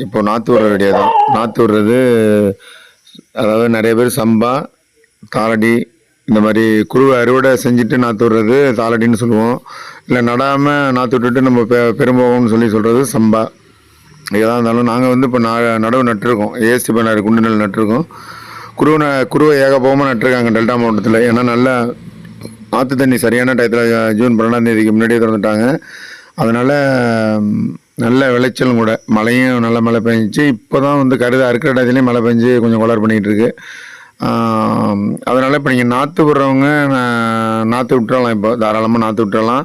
இப்போ நாற்று விட வேண்டியது தான் நாற்று விடுறது அதாவது நிறைய பேர் சம்பா தாளடி இந்த மாதிரி குருவை அறுவடை செஞ்சுட்டு நாற்று விடுறது தாளடின்னு சொல்லுவோம். இல்லை நடாமல் நாற்று விட்டுட்டு நம்ம பெ பெரும்போகம்னு சொல்லி சொல்கிறது சம்பா. எதாக இருந்தாலும் நாங்கள் வந்து இப்போ நா நடவு நட்டிருக்கோம். ஏஎஸ்டி பண்ணார் குண்டு நெல் நட்டிருக்கோம். குருவை ந- குருவை ஏகபோகமாக நட்டிருக்காங்க டெல்டா மாவட்டத்தில். ஏன்னா நல்லா ஆற்று தண்ணி சரியான டயத்தில் ஜூன் பன்னெண்டாம் தேதிக்கு முன்னாடியே திறந்துட்டாங்க. அதனால் நல்ல விளைச்சலும் கூட. மழையும் நல்ல மழை பெஞ்சிச்சு. இப்போ தான் வந்து கருது அறுக்கிற டயத்துலேயும் மழை பெஞ்சு கொஞ்சம் கொளர் பண்ணிகிட்டு இருக்குது அதனால் இப்போ நீங்கள் நாற்று விடுறவங்க நாற்று விட்டுறலாம் இப்போ. தாராளமாக நாற்று விட்டுறலாம்.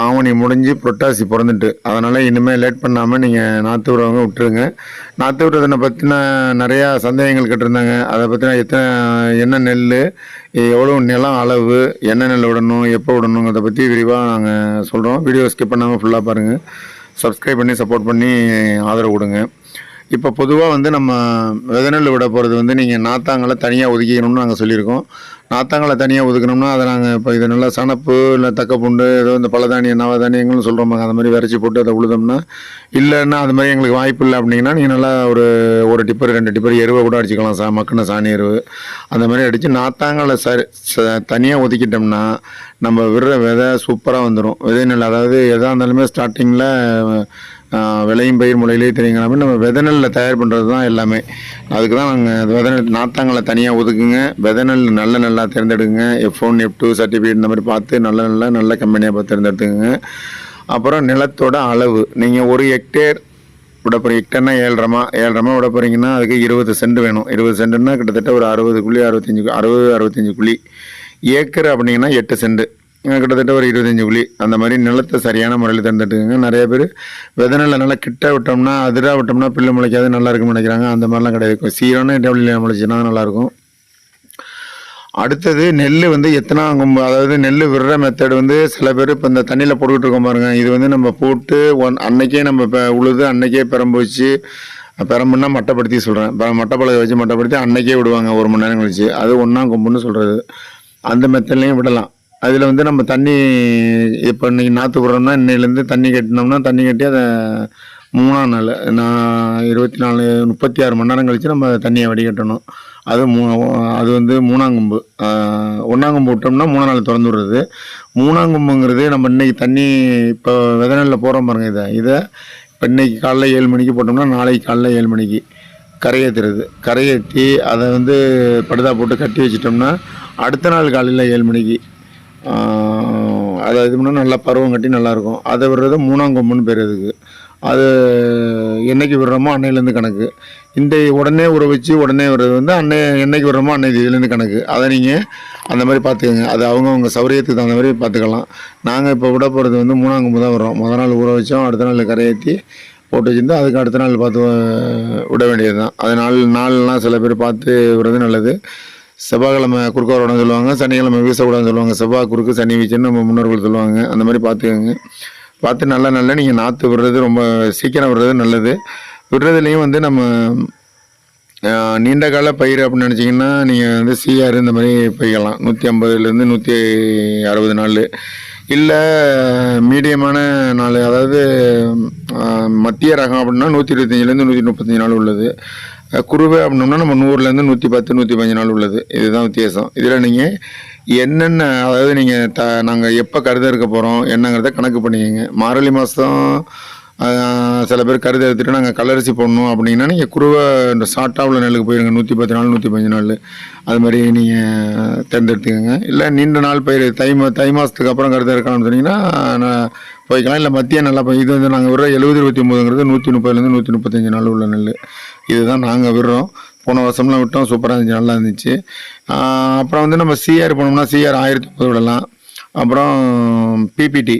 ஆவணி முடிஞ்சு புரட்டாசி பிறந்துட்டு. அதனால் இனிமேல் லேட் பண்ணாமல் நீங்கள் நாற்று விடுறவங்க விட்டுருங்க. நாற்று விடுறதுனை பற்றின நிறையா சந்தேகங்கள் கேட்டிருந்தாங்க. அதை பற்றின எத்தனை என்ன நெல் எவ்வளோ நிலம் அளவு என்ன நெல் விடணும் எப்போ விடணுங்கிறத பற்றி விரிவாக நாங்கள் சொல்கிறோம் வீடியோ ஸ்கிப் பண்ணாமல் ஃபுல்லாக பாருங்கள் சப்ஸ்கிரைப் பண்ணி சப்போர்ட் பண்ணி ஆதரவு கொடுங்க. இப்போ பொதுவாக வந்து நம்ம வெதநெல் விட போகிறது வந்து நீங்கள் நாத்தாங்களை தனியாக ஒதுக்கிக்கணும்னு நாங்கள் சொல்லியிருக்கோம். நாத்தாங்களை தனியாக ஒதுக்கணும்னா அதை நாங்கள் இப்போ இது நல்லா சணப்பு இல்லை தக்கப்புண்டு ஏதோ இந்த பலதானிய நவதானியங்கள்னு சொல்கிறோம் அந்த மாதிரி விரைச்சி போட்டு அதை உழுதோம்னா இல்லைன்னா அது மாதிரி எங்களுக்கு வாய்ப்பு இல்லை அப்படிங்கன்னா நீங்கள் நல்லா ஒரு ஒரு டிப்பர் ரெண்டு டிப்பர் எருவை கூட அடிச்சுக்கலாம் சா மக்கின சாணி எருவு. அந்த மாதிரி அடித்து நாத்தாங்களை சரி தனியாக ஒதுக்கிட்டோம்னா நம்ம விடுற விதை சூப்பராக வந்துடும் விதை நெல் அதாவது எதாக இருந்தாலுமே ஸ்டார்டிங்கில் விளையும் பயிர் முறையிலே தெரியுங்கிற நம்ம விதை தயார் பண்ணுறது தான் எல்லாமே. அதுக்கு தான் நாங்கள் விதை நெல் நாத்தாங்களை தனியாக ஒதுக்குங்க. விதை நெல் நல்ல நெல்லாக தேர்ந்தெடுங்க F one F two certificate இந்த மாதிரி பார்த்து நல்ல நல்ல நல்ல கம்பெனியாக பார்த்து தேர்ந்தெடுத்துக்கங்க. அப்புறம் நிலத்தோட அளவு. நீங்கள் ஒரு ஹெக்டேர் விட போகிறீங்க ஹெக்டர்னா ஏழ்ரமா ஏழ்ரமா விட போகிறீங்கன்னா அதுக்கு இருபது சென்ட் வேணும். இருபது சென்ட்டுன்னா கிட்டத்தட்ட ஒரு அறுபது குழி அறுபத்தஞ்சு கு- அறுபது அறுபத்தஞ்சு குழி ஏக்கர் அப்படிங்கன்னா எட்டு சென்ட் கிட்டத்தட்ட ஒரு இருபத்தஞ்சி குழி அந்த மாதிரி நிலத்தை சரியான முறையில் தேர்ந்தெடுத்துக்கங்க. நிறைய பேர் விதை நெல்லை நல்லா கிட்ட விட்டோம்னா அதிராக விட்டோம்னா பில்லு முளைக்காது நல்லா இருக்கும்னு நினைக்கிறாங்க. அந்த மாதிரிலாம் கிடையாது. சீரான இடைவெளியில் முளைச்சுன்னா நல்லாயிருக்கும். அடுத்தது நெல் வந்து எத்தனை கொம்பு அதாவது நெல் விடுற மெத்தட் வந்து சில பேர் இப்போ இந்த தண்ணியில் போட்டுக்கிட்டு இருக்கோம் பாருங்கள் இது வந்து நம்ம போட்டு ஒன் அன்னைக்கே நம்ம இப்போ உழுது அன்னைக்கே பெரம்பு வச்சு பெரம்புன்னா மட்டைப்படுத்தி சொல்கிறேன் மட்டைப்பழக வச்சு மட்டைப்படுத்தி அன்னைக்கே விடுவாங்க. ஒரு மணி நேரம் கழிச்சு. அது ஒன்றாம் கொம்புன்னு சொல்கிறது அந்த மெத்தட்லேயும் விடலாம். அதில் வந்து நம்ம தண்ணி இப்போ இன்னைக்கு நாற்று விடுறோம்னா இன்னையிலேருந்து தண்ணி கட்டினோம்னா தண்ணி கட்டி அதை மூணாம் நாள் நான் இருபத்தி நாலு முப்பத்தி ஆறு மணி நேரம் கழித்து நம்ம தண்ணியை வடிகட்டணும். அது மூ அது வந்து மூணாங்கொம்பு ஒன்றாங்கொம்பு விட்டோம்னா மூணாம் நாள் திறந்து விடுறது. மூணாங்கொம்புங்கிறது நம்ம இன்றைக்கி தண்ணி இப்போ விதை நெல்லில் போகிறோம் பாருங்க இதை இதை இப்போ இன்னைக்கு காலைல ஏழு மணிக்கு போட்டோம்னா நாளைக்கு காலைல ஏழு மணிக்கு கரையேற்றுறது கரையேற்றி அதை வந்து படுதா போட்டு கட்டி வச்சிட்டோம்னா அடுத்த நாள் காலையில் ஏழு மணிக்கு அதை இது பண்ணால் நல்லா பருவம் கட்டி நல்லாயிருக்கும். அதை விடுறது மூணாம் கொம்புன்னு பேர் இதுக்கு அது என்னைக்கு விடுறோமோ அன்னையிலேருந்து கணக்கு. இந்த உடனே ஊற வச்சு உடனே விடுறது வந்து அன்னை என்றைக்கு விடுறோமோ அன்னை இதுலேருந்து கணக்கு. அதை நீங்கள் அந்த மாதிரி பார்த்துக்கோங்க. அது அவங்கவுங்க சௌரியத்துக்கு தகுந்த மாதிரி பார்த்துக்கலாம். நாங்கள் இப்போ விட போகிறது வந்து மூணாம் கொம்பு தான் வரோம் முத நாள் ஊற வச்சோம் அடுத்த நாள் கரையேற்றி போட்டு வச்சுருந்து அதுக்கு அடுத்த நாள் பார்த்து விட வேண்டியது தான் அது நாள் நாள்லாம் சில பேர் பார்த்து விடுறது நல்லது. செவ்வாய்க்கிழமை குறுக்க வரணும்னு சொல்லுவாங்க சனிக்கிழமை வீசக்கூடாதுன்னு சொல்லுவாங்க. செவ்வாய் குறுக்கு சனி வீச்சுன்னு நம்ம முன்னோர்கள் சொல்லுவாங்க. அந்த மாதிரி பார்த்துக்கோங்க. பார்த்து நல்லா நல்ல நீங்கள் நாற்று விடுறது ரொம்ப சீக்கிரம் விடுறது நல்லது. விடுறதுலேயும் வந்து நம்ம நீண்ட கால பயிர் அப்படின்னு நினச்சிங்கன்னா நீங்கள் வந்து சிஆர் இந்த மாதிரி பயிரலாம் நூற்றி ஐம்பதுலேருந்து நூற்றி அறுபது நாள். இல்லை மீடியமான நாள் அதாவது மத்திய ரகம் அப்படின்னா நூற்றி இருபத்தஞ்சிலேருந்து நூற்றி முப்பத்தஞ்சு நாள் உள்ளது. குருவை அப்படின்னோம்னா நம்ம நூறுலேருந்து நூற்றி பத்து நூற்றி பதினஞ்சு நாள் உள்ளது. இதுதான் வித்தியாசம். இதில் நீங்கள் என்னென்ன அதாவது நீங்கள் த நாங்கள் எப்போ கருத இருக்க போகிறோம் என்னங்கிறத கணக்கு பண்ணிக்கோங்க. மார்கழி மாதம் சில பேர் கருது எடுத்துகிட்டு நாங்கள் கலரிசி போடணும் அப்படின்னா நீங்கள் குருவை இந்த சாட்டாக உள்ள நெல்லுக்கு போயிருங்க நூற்றி பத்து நாள் நூற்றி பஞ்சு நாள். அது மாதிரி நீங்கள் தேர்ந்தெடுத்துக்கோங்க. இல்லை நீண்ட நாள் பயிர் தை மா தை மாதத்துக்கு அப்புறம் கருது இருக்கலாம்னு சொன்னீங்கன்னா நான் போய்க்கலாம். இல்லை மத்திய நல்லா போய் இது வந்து நாங்கள் விடுற எழுபது இருபத்தி ஒம்போதுங்கிறது நூற்றி முப்பதுலேருந்து நூற்றி முப்பத்தஞ்சு நாள் உள்ள நெல். இதுதான் நாங்கள் விடுறோம். போன வருஷம்லாம் விட்டோம். சூப்பராக இருந்துச்சு நல்லா இருந்துச்சு. அப்புறம் வந்து நம்ம சிஆர் போனோம்னா சிஆர் ஆயிரத்தி முப்பது விடலாம். அப்புறம் பிபிடி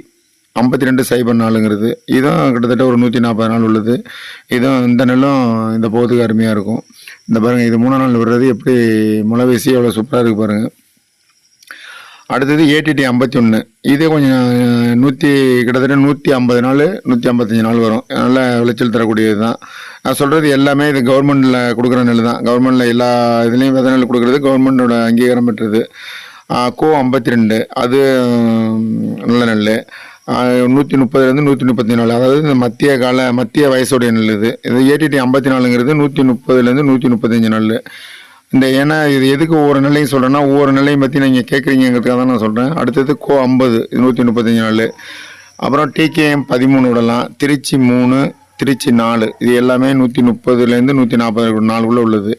ஐம்பத்தி ரெண்டு சைபர் நாலுங்கிறது இதுவும் கிட்டத்தட்ட ஒரு நூற்றி நாற்பது நாள் உள்ளது. இதுவும் இந்த நெல்லும் இந்த போதுக்கு அருமையாக இருக்கும். இந்த பாருங்கள் இது மூணாம் நாள் விடுறது. எப்படி முளை வீசி எவ்வளோ சூப்பராக இருக்குது பாருங்கள் அடுத்தது ஏடிடி ஐம்பத்தி ஒன்று இது கொஞ்சம் நூற்றி கிட்டத்தட்ட நூற்றி ஐம்பது நாள் நூற்றி ஐம்பத்தஞ்சு நாள் வரும். நல்ல விளைச்சல் தரக்கூடியது தான். நான் சொல்கிறது எல்லாமே இது கவர்மெண்ட்டில் கொடுக்குற நெல் தான். கவர்மெண்ட்டில் எல்லா இதுலேயும் வித நெல் கொடுக்குறது கவர்மெண்ட்டோட அங்கீகாரம் பெற்றது. கோ ஐம்பத்தி ரெண்டு. அது நல்ல நெல். நூற்றி முப்பதுலேருந்து நூற்றி முப்பத்தி நாலு அதாவது இந்த மத்திய கால மத்திய வயசுடைய நெல் இது. இது ஏடிடி ஐம்பத்தி நாலுங்கிறது நூற்றி முப்பதுலேருந்து நூற்றி முப்பத்தஞ்சு நாள் இந்த ஏன்னா இது எதுக்கு ஒவ்வொரு நிலையும் சொல்கிறேன்னா ஒவ்வொரு நிலையும் பற்றி நீங்கள் கேட்குறீங்கிறதுக்காக தான் நான் சொல்கிறேன் அடுத்தது கோ ஐம்பது நூற்றி முப்பத்தஞ்சு நாள் அப்புறம் டிகேஎம் பதிமூணு விடலாம். திருச்சி மூணு திருச்சி நாலு. இது எல்லாமே நூற்றி முப்பதுலேருந்து நூற்றி நாற்பது நாளுக்குள்ளே உள்ளது.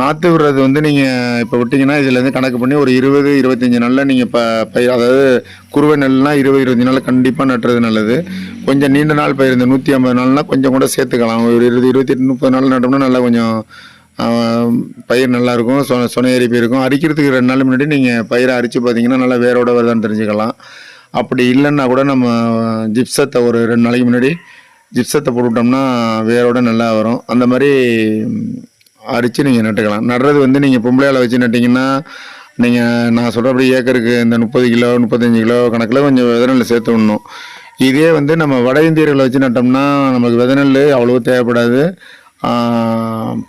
நாற்று விடுறது வந்து நீங்கள் இப்போ விட்டிங்கன்னா இதுலேருந்து கணக்கு பண்ணி ஒரு இருபது இருபத்தஞ்சி நாளில் நீங்கள் ப பயிர் அதாவது குருவை நெல்னால் இருபது இருபத்தஞ்சி நாளில் கண்டிப்பாக நட்டுறது நல்லது. கொஞ்சம் நீண்ட நாள் பயிர் இந்த நூற்றி ஐம்பது நாள்னால் கொஞ்சம் கூட சேர்த்துக்கலாம். ஒரு இருபது இருபத்தி முப்பது நாள் நட்டோம்னா நல்லா கொஞ்சம் பயிர் நல்லாயிருக்கும் சொ சொனையேறி போயிருக்கும் அரிக்கிறதுக்கு ரெண்டு நாள் முன்னாடி நீங்கள் பயிரை அரித்து பார்த்தீங்கன்னா நல்லா வேரோட வருதான்னு தெரிஞ்சுக்கலாம். அப்படி இல்லைன்னா கூட நம்ம ஜிப்சத்தை ஒரு ரெண்டு நாளைக்கு முன்னாடி ஜிப்சத்தை போட்டுவிட்டோம்னா வேரோட நல்லா வரும். அந்த மாதிரி அரித்து நீங்கள் நட்டுக்கலாம். நடுறது வந்து நீங்கள் பொம்பளையால் வச்சு நட்டிங்கன்னா நீங்கள் நான் சொல்கிறபடி ஏக்கருக்கு இந்த முப்பது கிலோ முப்பத்தஞ்சு கிலோ கணக்கில் கொஞ்சம் விதநெல் சேர்த்து விடணும். இதே வந்து நம்ம வட இந்தியர்களை வச்சு நட்டோம்னா நமக்கு விதநெல் அவ்வளோ தேவைப்படாது.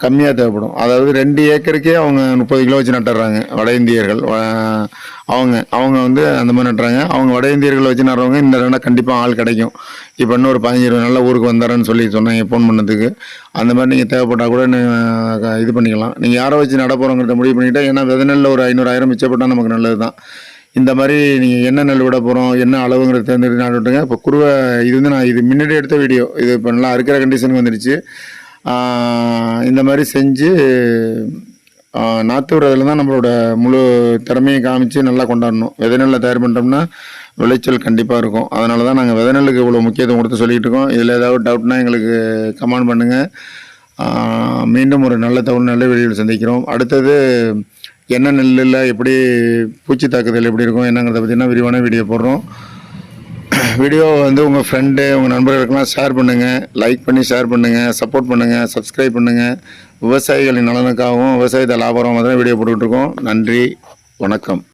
கம்மியாக தேவைப்படும். அதாவது ரெண்டு ஏக்கருக்கே அவங்க முப்பது கிலோ வச்சு நட்டுறாங்க வட இந்தியர்கள். வ- அவங்க அவங்க வந்து அந்த மாதிரி நட்டுறாங்க. அவங்க வட இந்தியர்கள் வச்சு நடுறவங்க இந்த ரெண்டா கண்டிப்பாக ஆள் கிடைக்கும். இப்போ இன்னும் ஒரு பதினஞ்சு இருபது நல்ல ஊருக்கு வந்தாரன்னு சொல்லி சொன்னாங்க ஃபோன் பண்ணதுக்கு. அந்த மாதிரி நீங்கள் தேவைப்பட்டால் கூட நீ- இது பண்ணிக்கலாம். நீங்கள் யாரை வச்சு நட போகிறோங்கிறத முடிவு பண்ணிட்டா ஏன்னா வித நெல்லில் ஒரு ஐநூறாயிரம் மிச்சப்பட்டால் நமக்கு நல்லது தான். இந்த மாதிரி நீங்கள் என்ன நெல் விட போகிறோம் என்ன அளவுங்கிறத தேர்ந்தெடுத்து நான் விட்டுங்க இப்போ குருவை இது வந்து நான் இது முன்னாடி எடுத்த வீடியோ. இது இப்போ நல்லா அறுக்கிற கண்டிஷனுக்கு வந்துடுச்சு இந்த மாதிரி செஞ்சு நாற்று விடுறதுல தான் நம்மளோட முழு திறமையை காமிச்சு நல்லா கொண்டாடணும். விதை நெல்லை தயார் பண்ணிட்டோம்னா விளைச்சல் கண்டிப்பாக இருக்கும். அதனால தான் நாங்கள் விதை நெல்லுக்கு இவ்வளோ முக்கியத்துவம் கொடுத்து சொல்லிகிட்டு இருக்கோம் இதில் ஏதாவது டவுட்னா எங்களுக்கு கமெண்ட் பண்ணுங்கள் மீண்டும் ஒரு நல்ல தகவல் நல்ல வெளியில் சந்திக்கிறோம். அடுத்தது என்ன நெல்லில் எப்படி பூச்சி தாக்குதல் எப்படி இருக்கும் என்னங்கிறத பற்றினா விரிவான வீடியோ போடுறோம். வீடியோ வந்து உங்கள் ஃப்ரெண்டு உங்கள் நண்பர்களுக்கெல்லாம் ஷேர் பண்ணுங்கள் லைக் பண்ணி ஷேர் பண்ணுங்கள் சப்போர்ட் பண்ணுங்கள் சப்ஸ்கிரைப் பண்ணுங்கள் விவசாயிகளின் நலனுக்காகவும் விவசாயத்தை லாபகரமாக தான் வீடியோ போட்டுக்கிட்டு இருக்கோம். நன்றி. வணக்கம்.